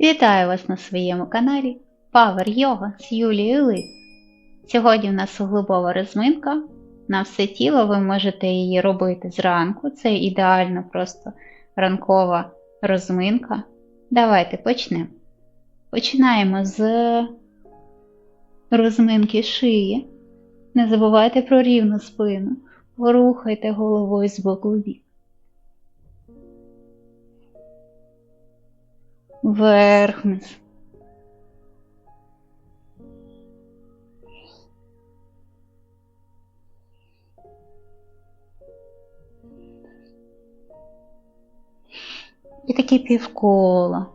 Вітаю вас на своєму каналі Power Yoga з Юлією Лис. Сьогодні в нас суглобова розминка. На все тіло ви можете її робити зранку. Це ідеально просто ранкова розминка. Давайте почнемо. Починаємо з розминки шиї. Не забувайте про рівну спину. Порухайте головою з боку в бік. Вверх вниз. І таке півкола.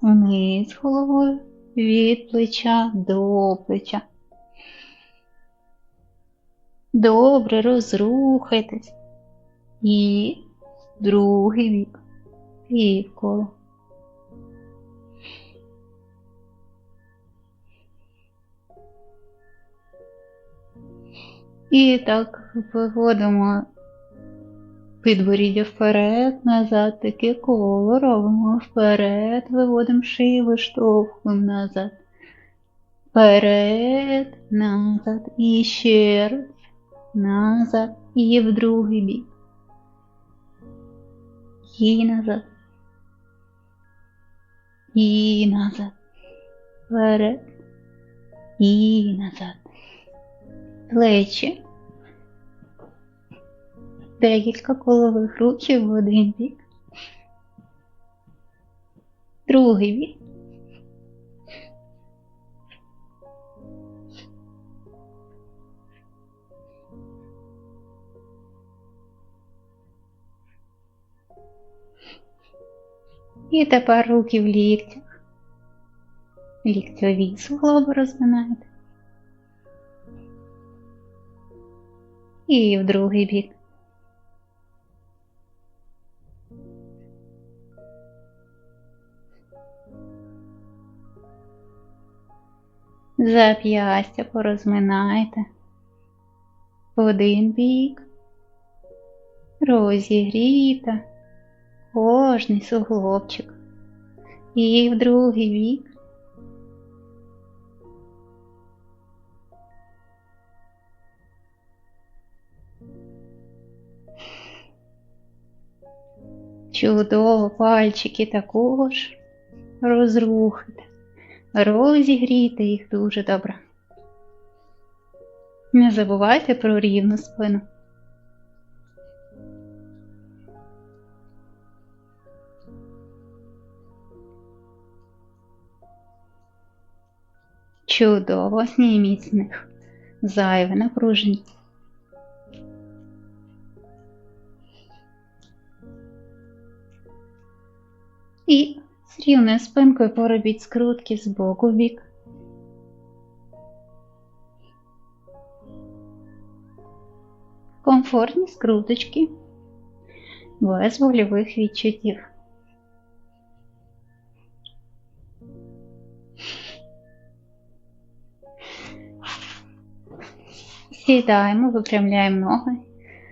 Вниз головою від плеча до плеча. Добре розрухайтесь. І другий бік. Півколо. І так виводимо підборіддя вперед, назад, таке коло робимо вперед, виводимо шию, виштовхуємо назад. Вперед, назад. І ще раз. Назад. І в другий бік. І назад. І назад. Вперед. І назад. Плечі. Декілька колових рухів в один бік. Другий бік. І тепер руки в ліктях. Ліктьові суглоби розминаєте. І в другий бік. Зап'ястя порозминайте. В один бік. Розігріта. Кожний суглобчик. І в другий бік. Чудово, пальчики також розрухайте, розігрійте їх дуже добре. Не забувайте про рівну спину. Чудово, зніміть з них зайве напруження. І з рівною спинкою поробіть скрутки з боку в бік. Комфортні скруточки без больових відчуттів. Сідаємо, випрямляємо ноги.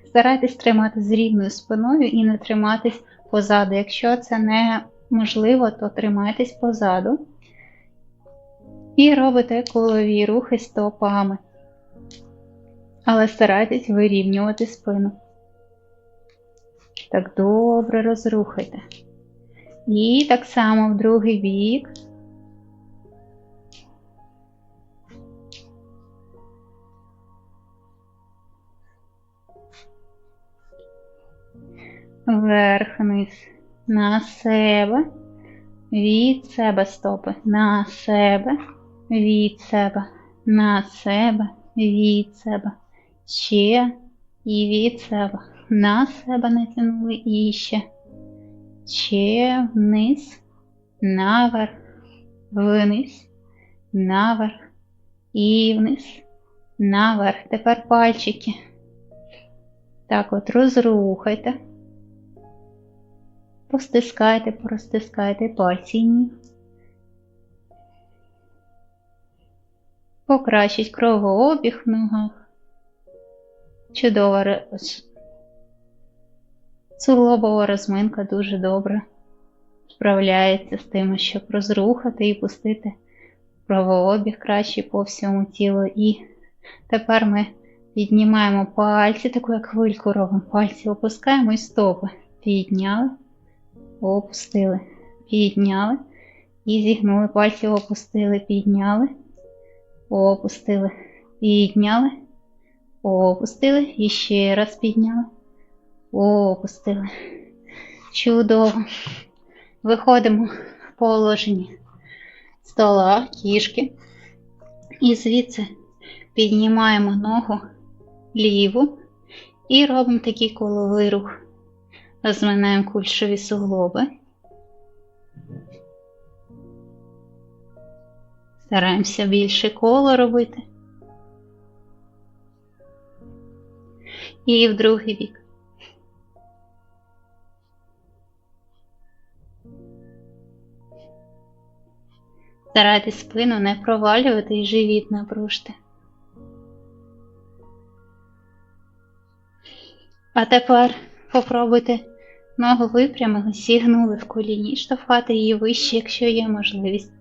Старайтесь тримати з рівною спиною і не триматись позаду. Якщо це неможливо, то тримайтесь позаду. І робите колові рухи стопами. Але старайтесь вирівнювати спину. Так добре розрухайте. І так само в другий бік. Вверх вниз на себе, від себе стопи, на себе, від себе, на себе, від себе, ще і від себе, на себе натягнули і ще, ще вниз, наверх, вниз, наверх і вниз, наверх. Тепер пальчики. Так от розрухайте. Постискайте, порозтискайте пальці ніг. Покращить кровообіг в ногах. Чудова суглобова розминка дуже добре справляється з тим, щоб розрухати і пустити кровообіг краще по всьому тілу. І тепер ми піднімаємо пальці, таку як хвильку робимо. Пальці опускаємо і стопи. Підняли, опустили, підняли. І зігнули пальці, опустили, підняли, опустили, підняли, опустили і ще раз підняли, опустили. Чудово. Виходимо в положення стола, кішки. І звідси піднімаємо ногу ліву і робимо такий коловий рух. Розминаємо кульшові суглоби. Стараємося більше коло робити. І в другий бік. Старайтесь спину не провалювати і живіт напружте. А тепер попробуйте ногу випрямили, сігнули в коліні, штовхати її вище, якщо є можливість.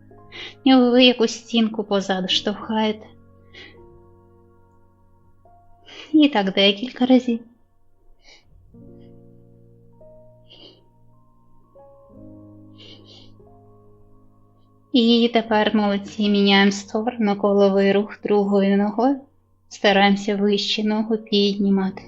Ніби ви якусь стінку позаду штовхаєте. І так декілька разів. І тепер молодці міняємо сторону коловий рух другою ногою. Стараємося вище ногу піднімати.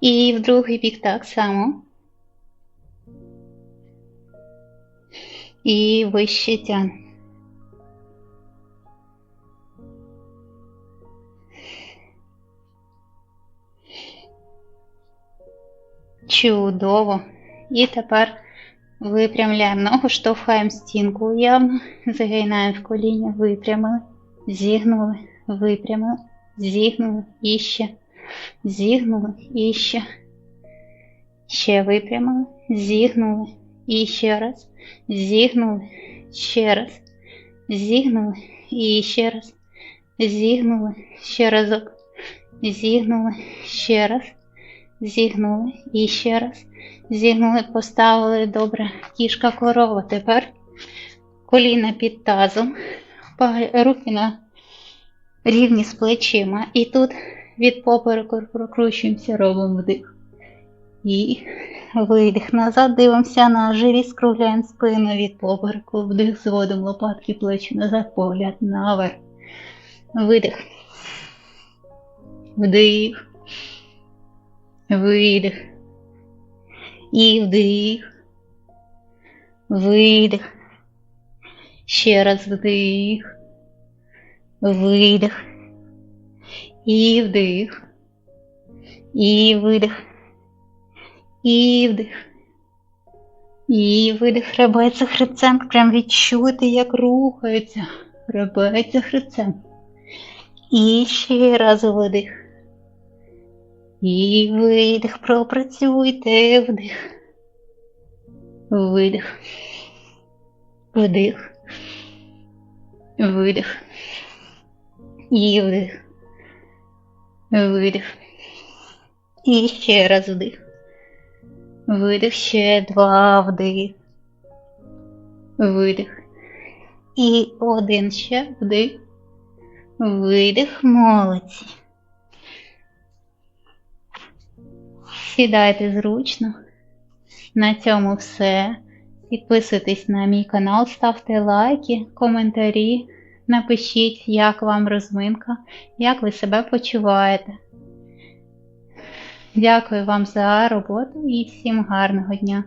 І в другий бік так само. І вище тягне. Чудово. І тепер випрямляємо ногу, штовхаємо стінку уявно, загинаємо в коліня, випрямили, зігнули, випрямили, зігнули і ще, зігнули і ще. Ще випрямили, зігнули і ще раз, зігнули, ще раз, зігнули і ще раз, зігнули ще разок, зігнули ще раз зігнули і ще раз. Зігнули, поставили добре кішка корова. Тепер коліна під тазом, руки на рівні з плечима. І тут від попереку прокручуємося, робимо вдих. І видих. Назад дивимося на живіт, скругляємо спину від попереку, вдих, зводимо лопатки плечі назад, погляд наверх. Видих. Вдих. Видих. І вдих. Видих. Ще раз вдих. Видих. І вдих. І видих. І вдих. І видих. Хребеться хребцем. Прям відчути, як рухається. Хребеться хребцем. І ще раз видих. І видих, пропрацюйте вдих. Видих. Вдих. Видих. І вдих. Видих. І ще раз вдих. Видих, ще два вдих. Видих. І один ще вдих. Видих, молодці. Сідайте зручно. На цьому все. Підписуйтесь на мій канал, ставте лайки, коментарі. Напишіть, як вам розминка, як ви себе почуваєте. Дякую вам за роботу і всім гарного дня!